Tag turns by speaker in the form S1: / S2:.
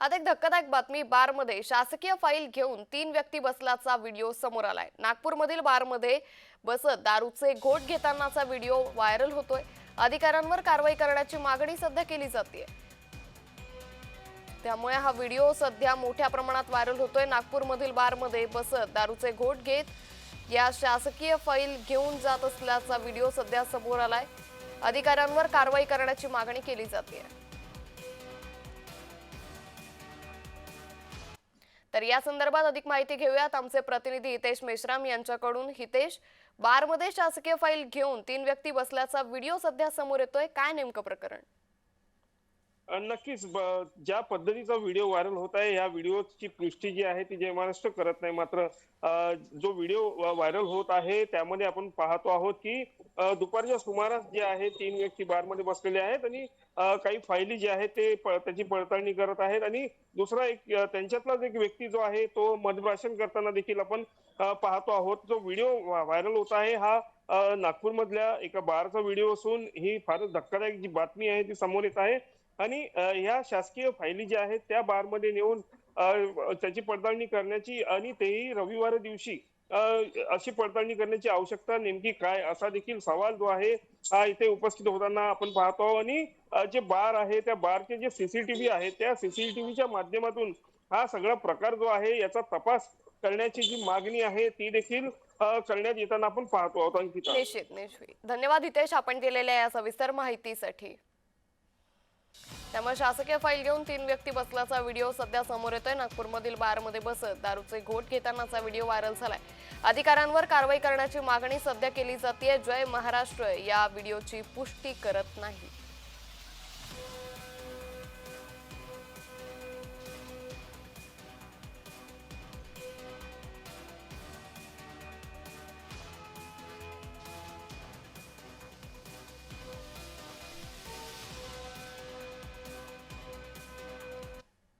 S1: आता एक धक्कादायक बातमी बारमध्ये. शासकीय फाईल घेऊन तीन व्यक्ती बसल्याचा व्हिडिओ समोर आलाय. नागपूरमधील बारमध्ये बसत दारूचे घोट घेतानाचा व्हिडिओ व्हायरल होतोय. अधिकाऱ्यांवर कारवाई करण्याची मागणी सध्या केली जाते त्यामुळे हा व्हिडिओ सध्या मोठ्या प्रमाणात व्हायरल होतोय. नागपूरमधील बारमध्ये बसत दारूचे घोट घेत या शासकीय फाईल घेऊन जात असल्याचा व्हिडिओ सध्या समोर आलाय. अधिकाऱ्यांवर कारवाई करण्याची मागणी केली जाते तर या संदर्भात अधिक माहिती घेऊयात. आमचे प्रतिनिधी हितेश मेश्राम यांच्याकडून. हितेश बारमध्ये शासकीय फाईल घेऊन तीन व्यक्ती बसल्याचा व्हिडिओ सध्या समोर येतोय. काय नेमकं प्रकरण?
S2: नक्कीच ब- ज्या पद्धतीचा व्हिडिओ व्हायरल होत आहे या व्हिडिओची पुष्टी जी आहे ती जय महाराष्ट्र करत नाही. मात्र जो व्हिडिओ व्हायरल होत आहे त्यामध्ये आपण पाहतो आहोत की दुपारच्या सुमारास जे आहे तीन व्यक्ती बारमध्ये बसलेले आहेत आणि काही फायली जे आहेत ते त्याची पडताळणी करत आहेत. आणि दुसरा एक त्यांच्यातलाच एक व्यक्ती जो आहे तो मधभाषण करताना देखील आपण पाहतो आहोत. जो व्हिडिओ व्हायरल होत आहे हा नागपूरमधल्या एका बारचा व्हिडिओ असून ही फारच धक्कादायक जी बातमी आहे ती समोर येत आहे. आणि ह्या शासकीय फायली ज्या आहेत त्या बारमध्ये नेऊन त्याची पडताळणी करण्याची आणि तेही रविवार दिवशी अशी पडताळणी करण्याची आवश्यकता नेमकी काय असा देखील सवाल जो आहे हा इथे उपस्थित होताना आपण पाहतो आहोत. आणि जे बार आहे त्या बारचे जे सीसीटीव्ही आहे त्या सीसीटीव्हीच्या माध्यमातून हा सगळा प्रकार जो आहे याचा तपास करण्याची जी मागणी आहे ती देखील करण्यात येताना आपण पाहतो आहोत
S1: धन्यवाद हितेश आपण दिलेल्या या सविस्तर माहितीसाठी. त्यामुळे शासकीय फाईल घेऊन तीन व्यक्ती बसल्याचा व्हिडिओ सध्या समोर येतोय. नागपूरमधील बारमध्ये बसत दारूचे घोट घेतानाचा व्हिडिओ व्हायरल झालाय. अधिकाऱ्यांवर कारवाई करण्याची मागणी सध्या केली जाते जय महाराष्ट्र या व्हिडिओची पुष्टी करत नाही.